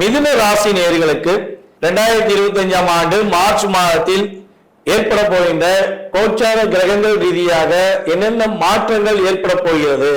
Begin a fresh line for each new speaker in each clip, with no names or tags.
மிதுன ராசி நேர்களுக்கு ரெண்டாயிரத்தி இருபத்தி அஞ்சாம் ஆண்டு மார்ச் மாதத்தில் ஏற்பட போகின்ற கோச்சார கிரகங்கள் ரீதியாக என்னென்ன மாற்றங்கள் ஏற்பட போகிறது?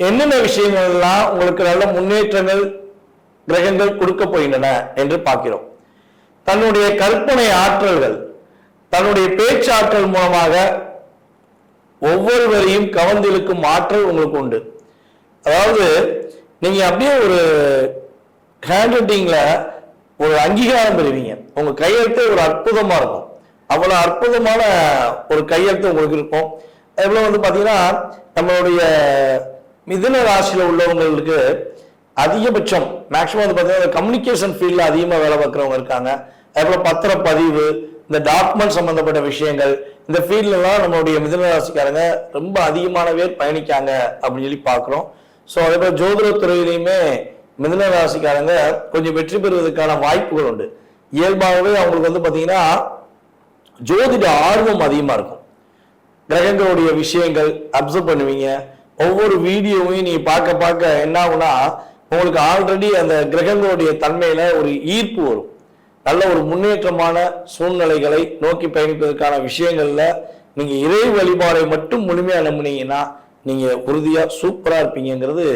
என்னென்ன விஷயங்கள் எல்லாம் உங்களுக்கு நல்ல முன்னேற்றங்கள் கிரகங்கள் கொடுக்க போகின்றன என்று பார்க்கிறோம். தன்னுடைய கற்பனை ஆற்றல்கள் தன்னுடைய பேச்சாற்றல் மூலமாக ஒவ்வொருவரையும் கவர்ந்திழுக்கும் ஆற்றல் உங்களுக்கு உண்டு. அதாவது நீங்க அப்படியே ஒரு ஹேண்ட் ரைட்டிங்ல ஒரு அங்கீகாரம் பெறுவீங்க. உங்க கையெழுத்து ஒரு அற்புதமா இருக்கும். அவ்வளவு அற்புதமான ஒரு கையெழுத்து உங்களுக்கு இருக்கும். அதுபோல வந்து பாத்தீங்கன்னா நம்மளுடைய மிதுன ராசியில உள்ளவங்களுக்கு அதிகபட்சம் மேக்சிமம் வந்து பாத்தீங்கன்னா கம்யூனிகேஷன் ஃபீல்ட்ல அதிகமா வேலை பார்க்குறவங்க இருக்காங்க. அதுபோல பத்திரப்பதிவு இந்த டாக்குமெண்ட் சம்பந்தப்பட்ட விஷயங்கள் இந்த ஃபீல்ட்லாம் நம்மளுடைய மிதனராசிக்காரங்க ரொம்ப அதிகமான பேர் பயணிக்காங்க அப்படின்னு சொல்லி பார்க்குறோம். ஸோ அதே போல ஜோதிட துறையிலையுமே மிதன ராசிக்காரங்க கொஞ்சம் வெற்றி பெறுவதற்கான வாய்ப்புகள் உண்டு. இயல்பாகவே அவங்களுக்கு வந்து பார்த்தீங்கன்னா ஜோதிட ஆர்வம் அதிகமாக இருக்கும். கிரகங்களுடைய விஷயங்கள் அப்சர்வ் பண்ணுவீங்க. ஒவ்வொரு வீடியோவையும் நீ பார்க்க பார்க்க என்ன ஆகுனா உங்களுக்கு ஆல்ரெடி அந்த கிரகங்களுடைய தன்மையில ஒரு ஈர்ப்பு வரும். நல்ல ஒரு முன்னேற்றமான சூழ்நிலைகளை நோக்கி பயணிப்பதற்கான விஷயங்கள்ல நீங்க இறை வழிபாடை மட்டும் முழுமையா நம்புனீங்கன்னா நீங்க உறுதியா சூப்பரா இருப்பீங்கங்கிறது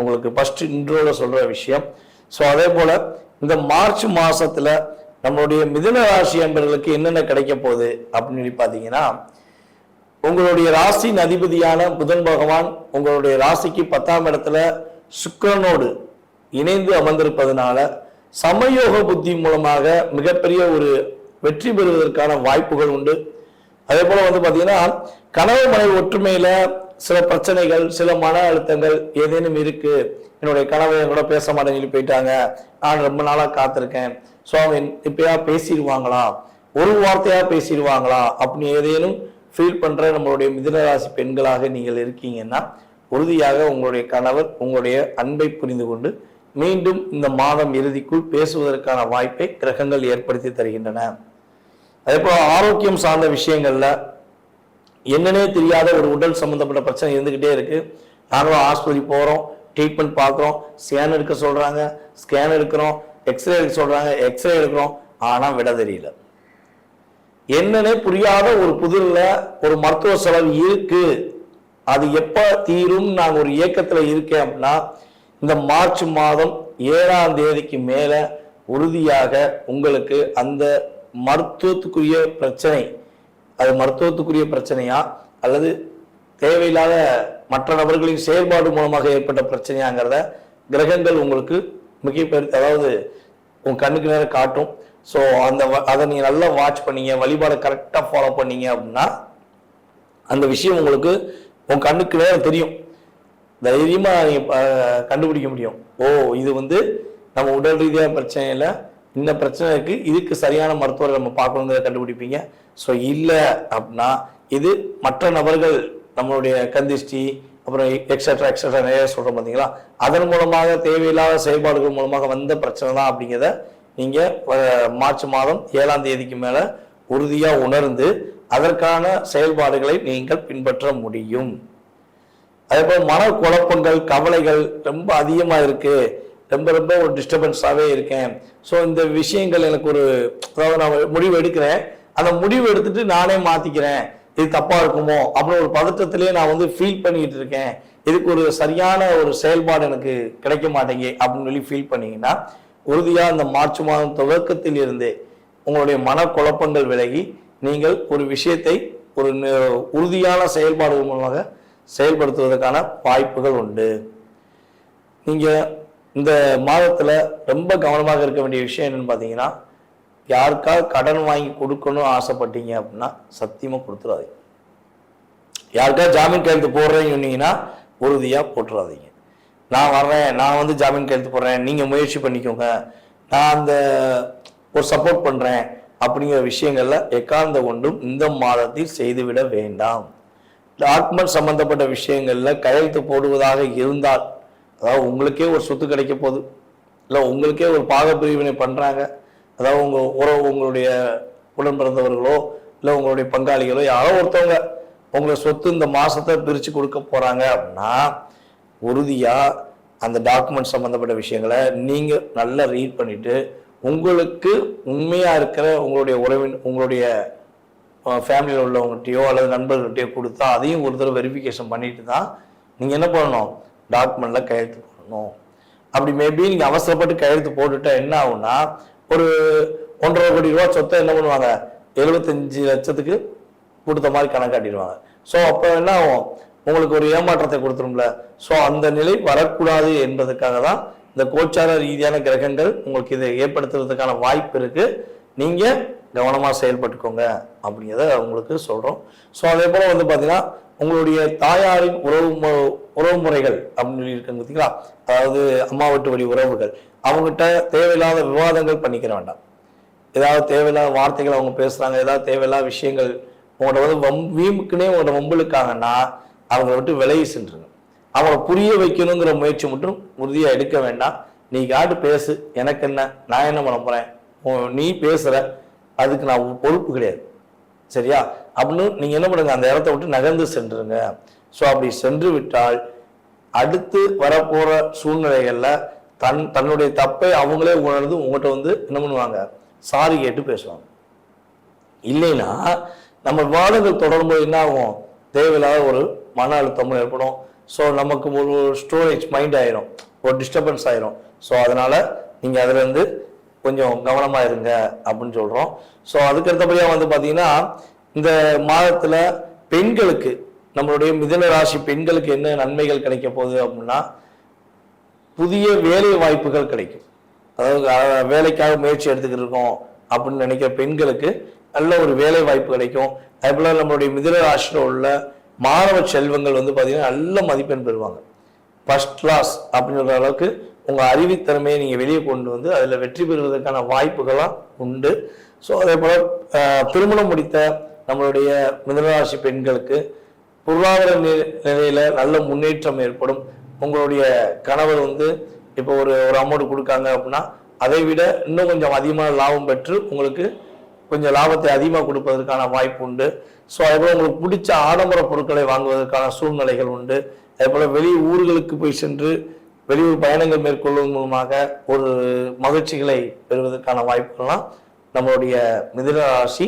உங்களுக்கு ஃபஸ்ட் இன்ட்ரோவில் சொல்கிற விஷயம். ஸோ அதே போல் இந்த மார்ச் மாதத்தில் நம்மளுடைய மிதுன ராசி அன்பர்களுக்கு என்னென்ன கிடைக்க போகுது அப்படின்னு சொல்லி பார்த்தீங்கன்னா உங்களுடைய ராசியின் அதிபதியான புதன் பகவான் உங்களுடைய ராசிக்கு பத்தாம் இடத்துல சுக்கரனோடு இணைந்து அமர்ந்திருப்பதனால சமயோக புத்தி மூலமாக மிகப்பெரிய ஒரு வெற்றி பெறுவதற்கான வாய்ப்புகள் உண்டு. அதே போல் வந்து பார்த்தீங்கன்னா கணவன் மனைவி ஒற்றுமையில் சில பிரச்சனைகள் சில மன அழுத்தங்கள் ஏதேனும் இருக்கு. என்னுடைய கனவை என் கூட பேச மாட்டேன்னு சொல்லி போயிட்டாங்க. நான் ரொம்ப நாளாக காத்திருக்கேன். ஸோ இப்பயா பேசிடுவாங்களா? ஒரு வார்த்தையா பேசிடுவாங்களா? அப்படின்னு ஏதேனும் ஃபீல் பண்ற நம்மளுடைய மிதனராசி பெண்களாக நீங்கள் இருக்கீங்கன்னா உறுதியாக உங்களுடைய கணவர் உங்களுடைய அன்பை புரிந்து கொண்டு மீண்டும் இந்த மாதம் இறுதிக்குள் பேசுவதற்கான வாய்ப்பை கிரகங்கள் ஏற்படுத்தி தருகின்றன. அதே போல ஆரோக்கியம் சார்ந்த விஷயங்கள்ல என்னன்னே தெரியாத ஒரு உடல் சம்மந்தப்பட்ட பிரச்சனை இருந்துக்கிட்டே இருக்குது நாங்களும் ஆஸ்பத்திரி போகிறோம் ட்ரீட்மெண்ட் பார்க்குறோம். ஸ்கேன் எடுக்க சொல்கிறாங்க ஸ்கேன் எடுக்கிறோம் எக்ஸ்ரே எடுக்க சொல்கிறாங்க எக்ஸ்ரே எடுக்கிறோம். ஆனால் விட தெரியல. என்னன்னே புரியாத ஒரு புதிரில் ஒரு மருத்துவ செலவு இருக்குது அது எப்போ தீரும் நான் ஒரு இயக்கத்தில் இருக்கேன் அப்படின்னா இந்த மார்ச் மாதம் ஏழாம் தேதிக்கு மேலே உறுதியாக உங்களுக்கு அந்த மருத்துவத்துக்குரிய பிரச்சனை அது மருத்துவத்துக்குரிய பிரச்சனையா? அல்லது தேவையில்லாத மற்ற நபர்களின் செயல்பாடு மூலமாக ஏற்பட்ட பிரச்சனையாங்கிறத கிரகங்கள் உங்களுக்கு மிக அதாவது உன் கண்ணுக்கு நேரம் காட்டும். ஸோ அந்த அதை நீங்க நல்லா வாட்ச் பண்ணீங்க வழிபாடை கரெக்டாக ஃபாலோ பண்ணீங்க அப்படின்னா அந்த விஷயம் உங்களுக்கு உன் கண்ணுக்கு நேரம் தெரியும். தைரியமாக நீங்கள் கண்டுபிடிக்க முடியும். ஓ இது வந்து நம்ம உடல் ரீதியாக பிரச்சனை இல்லை இந்த பிரச்சனை இருக்கு. இதுக்கு சரியான மருத்துவரை நம்ம பார்க்கணுங்கிறத கண்டுபிடிப்பீங்க. ஸோ இல்லை அப்படின்னா இது மற்ற நபர்கள் நம்மளுடைய கந்திஷ்டி அப்புறம் எக்ஸட்ரா எக்ஸட்ரா நிறைய சொல்கிறோம் பார்த்தீங்களா அதன் மூலமாக தேவையில்லாத செயல்பாடுகள் மூலமாக வந்த பிரச்சனை தான் அப்படிங்கிறத நீங்கள் மார்ச் மாதம் ஏழாம் தேதிக்கு மேலே உறுதியாக உணர்ந்து அதற்கான செயல்பாடுகளை நீங்கள் பின்பற்ற முடியும். அதே போல் மன குழப்பங்கள் கவலைகள் ரொம்ப அதிகமாக இருக்குது ரொம்ப ரொம்ப ஒரு டிஸ்டர்பன்ஸாகவே இருக்கேன். ஸோ இந்த விஷயங்கள் எனக்கு ஒரு அதாவது நான் முடிவு எடுக்கிறேன். அந்த முடிவு எடுத்துட்டு நானே மாற்றிக்கிறேன் இது தப்பாக இருக்குமோ? அப்படின்னு ஒரு பதட்டத்திலேயே நான் வந்து ஃபீல் பண்ணிக்கிட்டு இருக்கேன். இதுக்கு ஒரு சரியான ஒரு செயல்பாடு எனக்கு கிடைக்க மாட்டேங்க அப்படின்னு சொல்லி ஃபீல் பண்ணிங்கன்னா உறுதியாக இந்த மார்ச் மாதம் துவக்கத்தில் இருந்தே உங்களுடைய மனக்குழப்பங்கள் விலகி நீங்கள் ஒரு விஷயத்தை ஒரு உறுதியான செயல்பாடுகள் மூலமாக செயல்படுத்துவதற்கான வாய்ப்புகள் உண்டு. நீங்கள் இந்த மாதத்தில் ரொம்ப கவனமாக இருக்க வேண்டிய விஷயம் என்னென்னு பார்த்தீங்கன்னா யாருக்காவது கடன் வாங்கி கொடுக்கணும்னு ஆசைப்பட்டீங்க அப்படின்னா சத்தியமாக கொடுத்துடாதீங்க யாருக்காவது ஜாமீன் கையெழுத்து போடுறீங்கன்னா உறுதியாக போட்டுறாதீங்க. நான் வர்றேன் நான் வந்து ஜாமீன் கையெழுத்து போடுறேன் நீங்கள் முயற்சி பண்ணிக்கோங்க. நான் அந்த ஒரு சப்போர்ட் பண்ணுறேன் அப்படிங்கிற விஷயங்கள்ல எக்கார்ந்த கொண்டும் இந்த மாதத்தில் செய்துவிட வேண்டாம். டாக்குமெண்ட் சம்பந்தப்பட்ட விஷயங்கள்ல கையெழுத்து போடுவதாக இருந்தால் அதாவது உங்களுக்கே ஒரு சொத்து கிடைக்க போகுது. இல்லை உங்களுக்கே ஒரு பாக பிரிவினை பண்ணுறாங்க அதாவது உங்கள் உறவு உங்களுடைய உடன் பிறந்தவர்களோ இல்லை உங்களுடைய பங்காளிகளோ யாரோ ஒருத்தவங்க உங்களை சொத்து இந்த மாதத்தை பிரித்து கொடுக்க போகிறாங்க அப்படின்னா உறுதியாக அந்த டாக்குமெண்ட் சம்மந்தப்பட்ட விஷயங்களை நீங்கள் நல்லா ரீட் பண்ணிவிட்டு உங்களுக்கு உண்மையாக இருக்கிற உங்களுடைய உறவின் உங்களுடைய ஃபேமிலியில் உள்ளவங்ககிட்டயோ அல்லது நண்பர்கள்கிட்டயோ கொடுத்தா அதையும் ஒரு தடவை வெரிஃபிகேஷன் பண்ணிட்டு தான் நீங்கள் என்ன பண்ணணும்? டாக்குமெண்ட்டில் கையெழுத்து போடணும். அப்படி மேபி நீங்கள் அவசரப்பட்டு கையெழுத்து போட்டுட்டா என்ன ஆகும்னா ஒரு ஒன்றரை கோடி ரூபா சொத்தை என்ன பண்ணுவாங்க? எழுபத்தஞ்சு லட்சத்துக்கு கொடுத்த மாதிரி கணக்காட்டிடுவாங்க ஸோ அப்போ என்ன ஆகும்? உங்களுக்கு ஒரு ஏமாற்றத்தை கொடுத்துரும்ல. ஸோ அந்த நிலை வரக்கூடாது என்பதற்காக தான் இந்த கோச்சார ரீதியான கிரகங்கள் உங்களுக்கு இதை ஏற்படுத்துறதுக்கான வாய்ப்பு இருக்கு. நீங்க கவனமாக செயல்பட்டுக்கோங்க அப்படிங்கிறத உங்களுக்கு சொல்றோம். ஸோ அதே போல வந்து பார்த்தீங்கன்னா உங்களுடைய தாயாரின் உறவு உறவுமுறைகள் உறவு முறைகள் அப்படின்னு சொல்லி இருக்காங்க பார்த்தீங்களா அதாவது அம்மா வீட்டு வழி உறவுகள். அவங்ககிட்ட தேவையில்லாத விவாதங்கள் பண்ணிக்கிற வேண்டாம். ஏதாவது தேவையில்லாத வார்த்தைகள் அவங்க பேசுகிறாங்க ஏதாவது தேவையில்லாத விஷயங்கள் உங்களோட வந்து வம் வீம்புக்குனே உங்களோட வம்புலுக்காங்கன்னா அவங்கள விட்டு விலகி சென்றுங்க அவங்கள புரிய வைக்கணுங்கிற முயற்சி மட்டும் உறுதியாக எடுக்க வேண்டாம். நீ காட்டு பேசு எனக்கு என்ன நான் என்ன பண்ண போகிறேன் நீ பேசுகிற அதுக்கு நான் பொறுப்பு கிடையாது. சரியா? அப்படின்னு நீங்கள் என்ன பண்ணுங்க அந்த இடத்த விட்டு நகர்ந்து சென்றுருங்க. ஸோ அப்படி சென்று விட்டால் அடுத்து வரப்போற சூழ்நிலைகள்ல தன் தன்னுடைய தப்பை அவங்களே உணர்ந்து உங்கள்கிட்ட வந்து என்ன பண்ணுவாங்க? சாரி கேட்டு பேசுவாங்க. இல்லைன்னா நம்ம விவாதங்கள் தொடரும்போது என்ன ஆகும்? தேவையில்லாத ஒரு மன அழுத்தமும் ஏற்படும். ஸோ நமக்கு ஒரு ஸ்டோரேஜ் மைண்ட் ஆயிரும். ஒரு டிஸ்டர்பன்ஸ் ஆயிரும். ஸோ அதனால நீங்க அதுலேருந்து கொஞ்சம் கவனமா இருங்க அப்படின்னு சொல்றோம். ஸோ அதுக்கடுத்தபடியாக வந்து பார்த்தீங்கன்னா இந்த மாதத்துல பெண்களுக்கு நம்மளுடைய மிதன ராசி பெண்களுக்கு என்ன நன்மைகள் கிடைக்க போகுது அப்படின்னா புதிய வேலை வாய்ப்புகள் கிடைக்கும். அதாவது வேலைக்காக முயற்சி எடுத்துக்கிட்டு இருக்கோம் அப்படின்னு நினைக்கிற பெண்களுக்கு நல்ல ஒரு வேலை வாய்ப்பு கிடைக்கும். அதே போல் நம்மளுடைய மிதன ராசியில் உள்ள மாணவ செல்வங்கள் வந்து பார்த்தீங்கன்னா நல்ல மதிப்பெண் பெறுவாங்க. ஃபர்ஸ்ட் கிளாஸ் அப்படின்ற அளவுக்கு உங்கள் அறிவித்திறமையை நீங்கள் வெளியே கொண்டு வந்து அதில் வெற்றி பெறுவதற்கான வாய்ப்புகளாக உண்டு. ஸோ அதே போல் திருமணம் முடித்த நம்மளுடைய மிதனராசி பெண்களுக்கு பொருளாதார நிலையில நல்ல முன்னேற்றம் ஏற்படும். உங்களுடைய கணவர் வந்து இப்போ ஒரு ஒரு அமௌண்ட் கொடுக்காங்க அப்படின்னா அதை விட இன்னும் கொஞ்சம் அதிகமான லாபம் பெற்று உங்களுக்கு கொஞ்சம் லாபத்தை அதிகமாக கொடுப்பதற்கான வாய்ப்பு உண்டு. ஸோ அதேபோல் உங்களுக்கு பிடிச்ச ஆடம்பர பொருட்களை வாங்குவதற்கான சூழ்நிலைகள் உண்டு. அதேபோல் வெளி ஊர்களுக்கு போய் சென்று வெளியூர் பயணங்கள் மேற்கொள்வதன் மூலமாக ஒரு மகிழ்ச்சிகளை பெறுவதற்கான வாய்ப்புகள்லாம் நம்மளுடைய மிதுன ராசி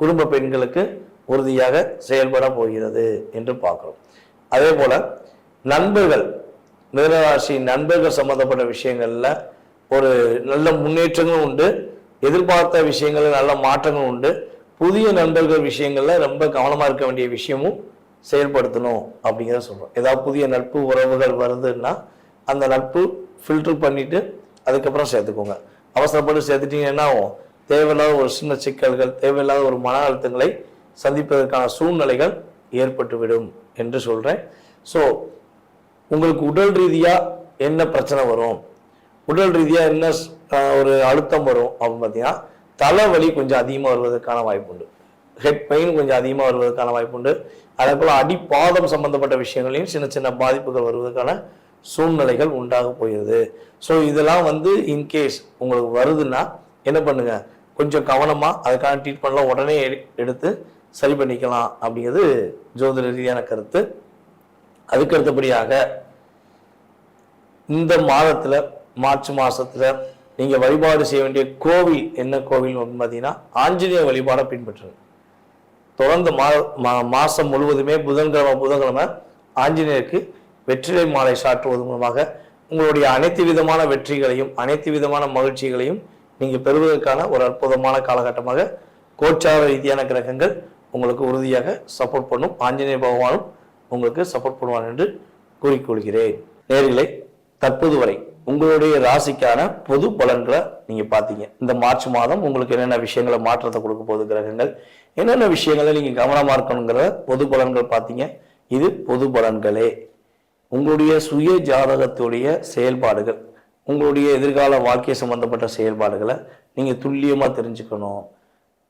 குடும்ப பெண்களுக்கு உறுதியாக செயல்பட போகிறது என்று பார்க்கிறோம். அதே போல் நண்பர்கள் மிதனராசி நண்பர்கள் சம்மந்தப்பட்ட விஷயங்களில் ஒரு நல்ல முன்னேற்றங்களும் உண்டு எதிர்பார்த்த விஷயங்களில் நல்ல மாற்றங்களும் உண்டு. புதிய நண்பர்கள் விஷயங்களில் ரொம்ப கவனமாக இருக்க வேண்டிய விஷயமும் செயல்படுத்தணும் அப்படிங்கிறத சொல்கிறோம் ஏதாவது புதிய நட்பு உறவுகள் வருதுன்னா அந்த நட்பு ஃபில்டர் பண்ணிவிட்டு அதுக்கப்புறம் சேர்த்துக்கோங்க. அவசரப்பட்டு சேர்த்துட்டீங்கன்னா தேவையில்லாத ஒரு சின்ன சிக்கல்கள் தேவையில்லாத ஒரு மன அழுத்தங்களை சந்திப்பதற்கான சூழ்நிலைகள் ஏற்பட்டுவிடும் என்று சொல்கிறேன் ஸோ உங்களுக்கு உடல் ரீதியாக என்ன பிரச்சனை வரும்? உடல் ரீதியாக என்ன ஒரு அழுத்தம் வரும் அப்படின்னு பார்த்தீங்கன்னா தலைவலி கொஞ்சம் அதிகமாக வருவதற்கான வாய்ப்பு உண்டு. ஹெட் பெயின் கொஞ்சம் அதிகமாக வருவதற்கான வாய்ப்பு உண்டு. அதே போல் அடிப்பாதம் சம்பந்தப்பட்ட விஷயங்களையும் சின்ன சின்ன பாதிப்புகள் வருவதற்கான சூழ்நிலைகள் உண்டாக போயிடுது ஸோ இதெல்லாம் வந்து இன்கேஸ் உங்களுக்கு வருதுன்னா என்ன பண்ணுங்கள் கொஞ்சம் கவனமாக அதுக்கான ட்ரீட்மெண்ட்லாம் உடனே எடு- எடுத்து சரி பண்ணிக்கலாம் அப்படிங்கிறது ஜோதிட ரீதியான கருத்து. அதுக்கு அடுத்தபடியாக இந்த மாதத்தில் மார்ச் மாதத்தில் நீங்கள் வழிபாடு செய்ய வேண்டிய கோவில் என்ன கோவில் அப்படின்னு பார்த்தீங்கன்னா ஆஞ்சநேய வழிபாடை பின்பற்றுங்க. தொடர்ந்து மா மா- முழுவதுமே புதன்கிழமை புதன்கிழமை ஆஞ்சநேயருக்கு வெற்றிலை மாலை சாற்றுவது மூலமாக உங்களுடைய அனைத்து விதமான வெற்றிகளையும் அனைத்து விதமான மகிழ்ச்சிகளையும் நீங்கள் பெறுவதற்கான ஒரு அற்புதமான காலகட்டமாக கோச்சார ரீதியான கிரகங்கள் உங்களுக்கு உறுதியாக சப்போர்ட் பண்ணும். ஆஞ்சநேய பகவானும் உங்களுக்கு சப்போர்ட் பண்ணுவான் என்று கூறிக்கொள்கிறேன். நேர்களை தற்போது வரை உங்களுடைய ராசிக்கான பொது பலன்களை நீங்கள் பார்த்தீங்க. இந்த மார்ச் மாதம் உங்களுக்கு என்னென்ன விஷயங்களை மாற்றத்தை கொடுக்க போகுது கிரகங்கள் என்னென்ன விஷயங்களை நீங்கள் கவனமாக இருக்கணுங்கிற பொது பலன்கள் பார்த்தீங்க. இது பொது பலன்களே. உங்களுடைய சுய ஜாதகத்துடைய செயல்பாடுகள் உங்களுடைய எதிர்கால வாழ்க்கை சம்பந்தப்பட்ட செயல்பாடுகளை நீங்கள் துல்லியமாக தெரிஞ்சுக்கணும்.